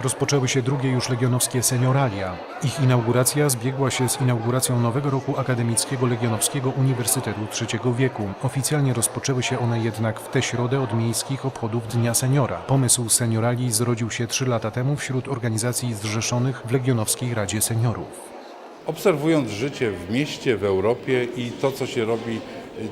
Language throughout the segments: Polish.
Rozpoczęły się drugie już legionowskie senioralia. Ich inauguracja zbiegła się z inauguracją nowego roku akademickiego Legionowskiego Uniwersytetu III wieku. Oficjalnie rozpoczęły się one jednak w tę środę od miejskich obchodów Dnia Seniora. Pomysł seniorali zrodził się trzy lata temu wśród organizacji zrzeszonych w Legionowskiej Radzie Seniorów. Obserwując życie w mieście, w Europie i to, co się robi,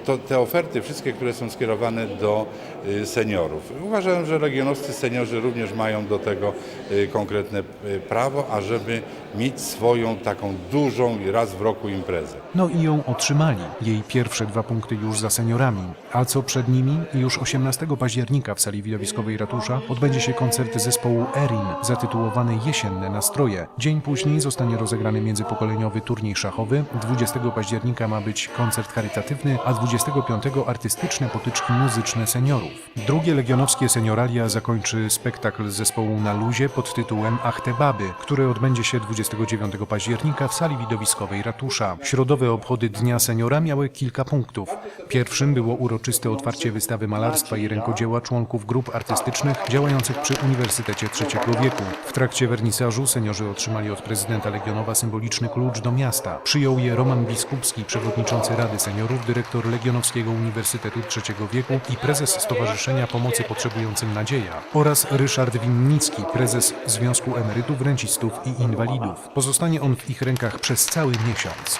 to, te oferty wszystkie, które są skierowane do y, seniorów. Uważam, że regionowscy seniorzy również mają do tego y, konkretne y, prawo, ażeby mieć swoją taką dużą raz w roku imprezę. No i ją otrzymali. Jej pierwsze dwa punkty już za seniorami. A co przed nimi? Już 18 października w sali widowiskowej ratusza odbędzie się koncert zespołu Erin zatytułowany Jesienne Nastroje. Dzień później zostanie rozegrany międzypokoleniowy turniej szachowy. 20 października ma być koncert charytatywny, a 25 artystyczne potyczki muzyczne seniorów. Drugie legionowskie senioralia zakończy spektakl zespołu na luzie pod tytułem Ach te baby, który odbędzie się 29 października w sali widowiskowej ratusza. Środowe obchody Dnia Seniora miały kilka punktów. Pierwszym było uroczyste otwarcie wystawy malarstwa i rękodzieła członków grup artystycznych działających przy Uniwersytecie III wieku. W trakcie wernisażu seniorzy otrzymali od prezydenta Legionowa symboliczny klucz do miasta. Przyjął je Roman Biskupski, przewodniczący Rady Seniorów, dyrektor Legionowskiego Uniwersytetu III wieku i prezes Stowarzyszenia Pomocy Potrzebującym Nadzieja oraz Ryszard Winnicki, prezes Związku Emerytów, Rencistów i Inwalidów. Pozostanie on w ich rękach przez cały miesiąc.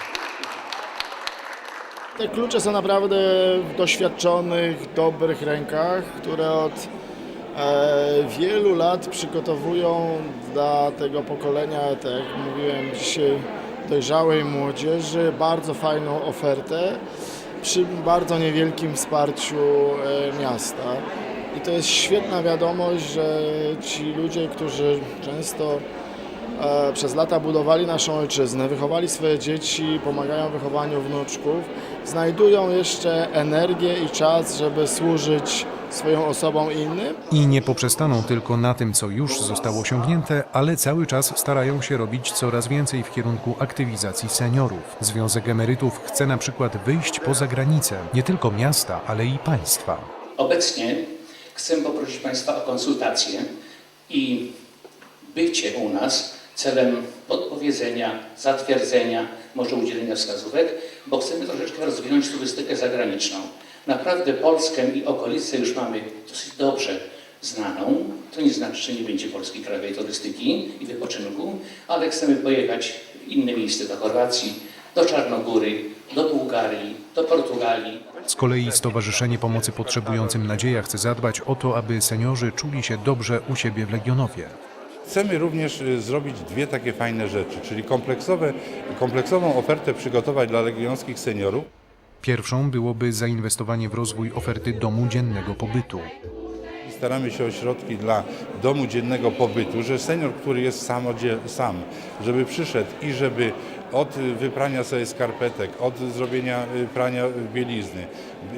Te klucze są naprawdę w doświadczonych, dobrych rękach, które od e, wielu lat przygotowują dla tego pokolenia, tak jak mówiłem dzisiaj, dojrzałej młodzieży, bardzo fajną ofertę przy bardzo niewielkim wsparciu e, miasta. I to jest świetna wiadomość, że ci ludzie, którzy często przez lata budowali naszą ojczyznę, wychowali swoje dzieci, pomagają w wychowaniu wnuczków, znajdują jeszcze energię i czas, żeby służyć swoją osobom i innym. I nie poprzestaną tylko na tym, co już zostało osiągnięte, ale cały czas starają się robić coraz więcej w kierunku aktywizacji seniorów. Związek Emerytów chce na przykład wyjść poza granice nie tylko miasta, ale i państwa. Obecnie chcę poprosić Państwa o konsultację i bycie u nas celem podpowiedzenia, zatwierdzenia, może udzielenia wskazówek, bo chcemy troszeczkę rozwinąć turystykę zagraniczną. Naprawdę Polskę i okolice już mamy dosyć dobrze znaną. To nie znaczy, że nie będzie polskiej krajowej turystyki i wypoczynku, ale chcemy pojechać w inne miejsca do Chorwacji, do Czarnogóry, do Bułgarii, do Portugalii. Z kolei Stowarzyszenie Pomocy Potrzebującym Nadzieja chce zadbać o to, aby seniorzy czuli się dobrze u siebie w Legionowie. Chcemy również y, zrobić dwie takie fajne rzeczy, czyli kompleksowe, kompleksową ofertę przygotować dla legionowskich seniorów, Pierwszą byłoby zainwestowanie w rozwój oferty domu dziennego pobytu. Staramy się o środki dla domu dziennego pobytu, że senior, który jest samodzie, sam, żeby przyszedł i żeby od wyprania sobie skarpetek, od zrobienia y, prania bielizny,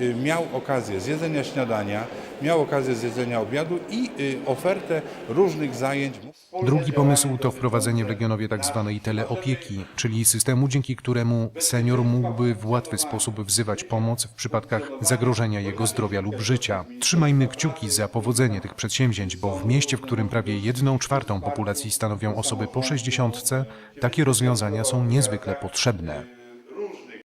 y, miał okazję zjedzenia śniadania, miał okazję zjedzenia obiadu i y, ofertę różnych zajęć. Drugi pomysł to wprowadzenie w Legionowie tzw. teleopieki, czyli systemu, dzięki któremu senior mógłby w łatwy sposób wzywać pomoc w przypadkach zagrożenia jego zdrowia lub życia. Trzymajmy kciuki za powodzenie tych przedsięwzięć, bo w mieście, w którym prawie jedną czwartą populacji stanowią osoby po 60, takie rozwiązania są niezwykle potrzebne.